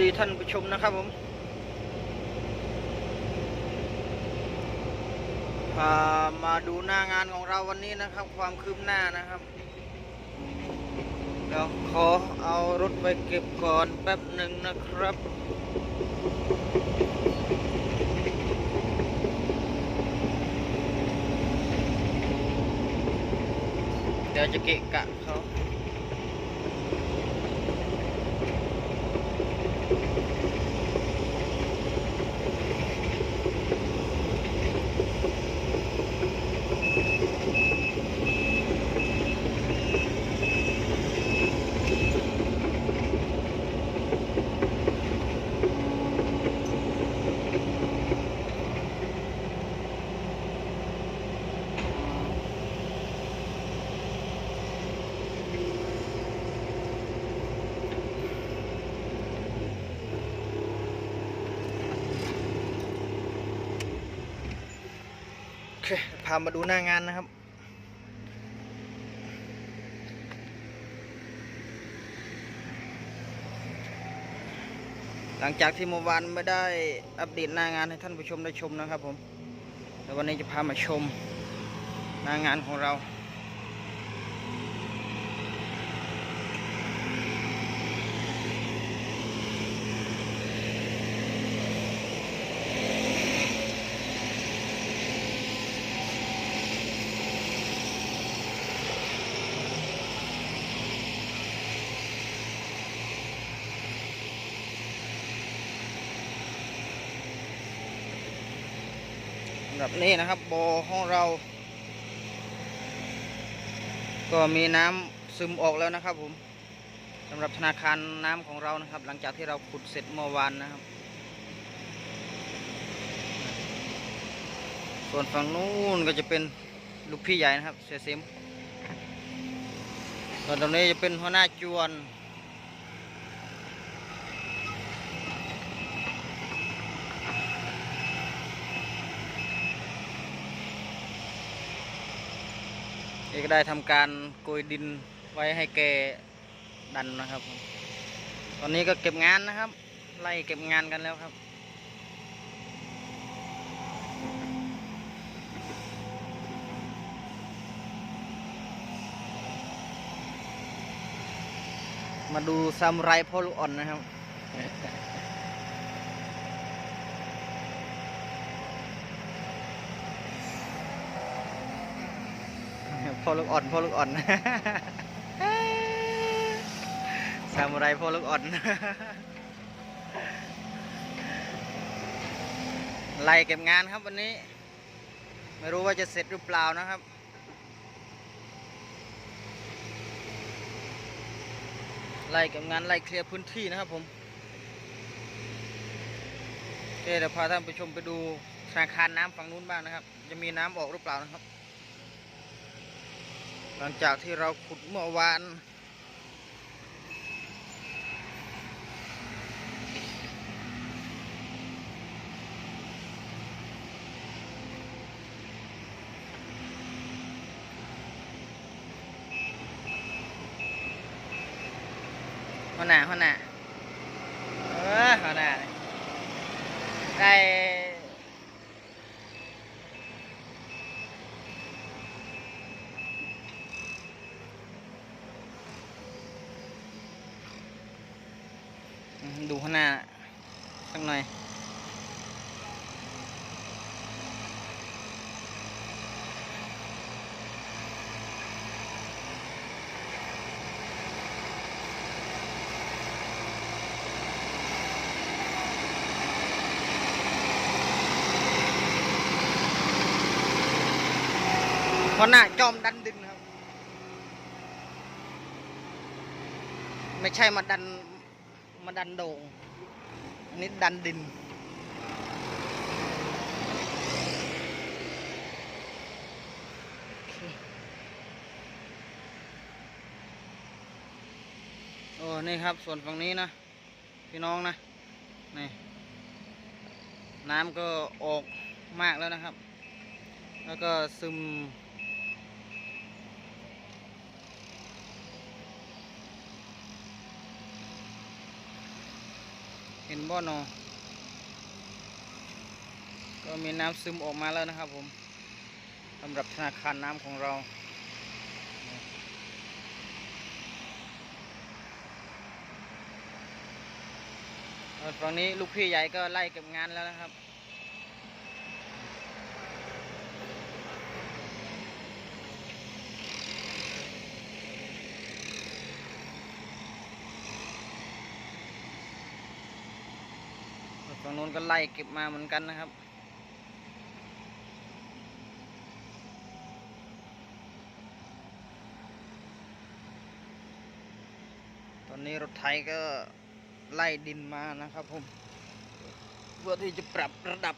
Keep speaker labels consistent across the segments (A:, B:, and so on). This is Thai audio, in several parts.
A: ดีท่านผู้ชมนะครับผมพามาดูหน้างานของเราวันนี้นะครับ ความคืบหน้านะครับเดี๋ยวขอเอารถไปเก็บก่อนแป๊บหนึ่งนะครับเดี๋ยวจะเกะกะเขา คพามาดูหน้างานนะครับ หลังจากที่เมื่อวานไม่ได้อัปเดตหน้างานให้ท่านผู้ชมได้ชมนะครับผมแล้ววันนี้จะพามาชมหน้างานของเรา สำหรับนี่นะครับบ่อของเรา ก็มีน้ำซึมออกแล้วนะครับผมสำหรับธนาคารน้ำของเรานะครับ หลังจากที่เราขุดเสร็จเมื่อวานนะครับ ส่วนฝั่งนู้นก็จะเป็นลูกพี่ใหญ่นะครับเสียเซมส่วนตรงนี้จะเป็นหัวหน้าจวน เอกได้ทำการโกยดินไว้ให้แกดันนะครับ ตอนนี้ก็เก็บงานนะครับ ไล่เก็บงานกันแล้วครับมาดูซามูไรพ่อลูกอ่อนนะครับ พ่อลูกอ่อนพ่อลูกอ่อนซามูไรพ่อลูกอ่อน ไล่เก็บงานครับวันนี้ ไม่รู้ว่าจะเสร็จหรือเปล่านะครับไล่เก็บงานไล่เคลียร์พื้นที่นะครับผมโอเคเดี๋ยวพาท่านผู้ชมไปดูธนาคารน้ำฝั่งนู้นบ้างนะครับ จะมีน้ำออกหรือเปล่านะครับ หลังจากที่เราขุดเมื่อวานหัวหน้าหัวหน้าเออหัวหน้าได้ อืมดูหัวหน้าสักหน่อยหัวหน้าจอ มาดันดันโด่งนนี่ดันดิน โอ้ นี่ครับ ส่วนฝั่งนี้นะ พี่น้องนะ นี่ น้ำก็ออกมากแล้วนะครับ แล้วก็ซึม ห็นบ่อนอก็มีน้ำซึมออกมาแล้วนะครับผมสำหรับธนาคารน้ำของเราฝั่งนี้ลูกพี่ใหญ่ก็ไล่เก็บงานแล้วนะครับ นู้นก็ไล่เก็บมาเหมือนกันนะครับ ตอนนี้รถไถก็ไล่ดินมานะครับผมเพื่อที่จะปรับระดับ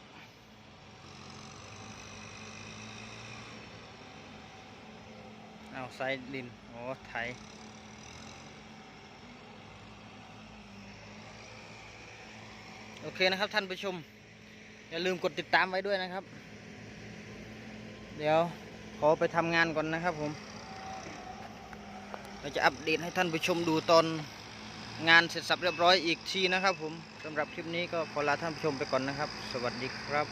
A: เอาใส่ดิน โอ้ไถโเคนะครับท่านผู้ชม อย่าลืมกดติดตามไว้ด้วยนะครับ เดี๋ยวขอไปทำงานก่อนนะครับผมเราจะอัปเดตให้ท่านผู้ชมดูตอนงานเสร็จสับเรียบร้อยอีกทีนะครับผมสำหรับคลิปนี้ก็ขอลาท่านผู้ชมไปก่อนนะครับ สวัสดีครับ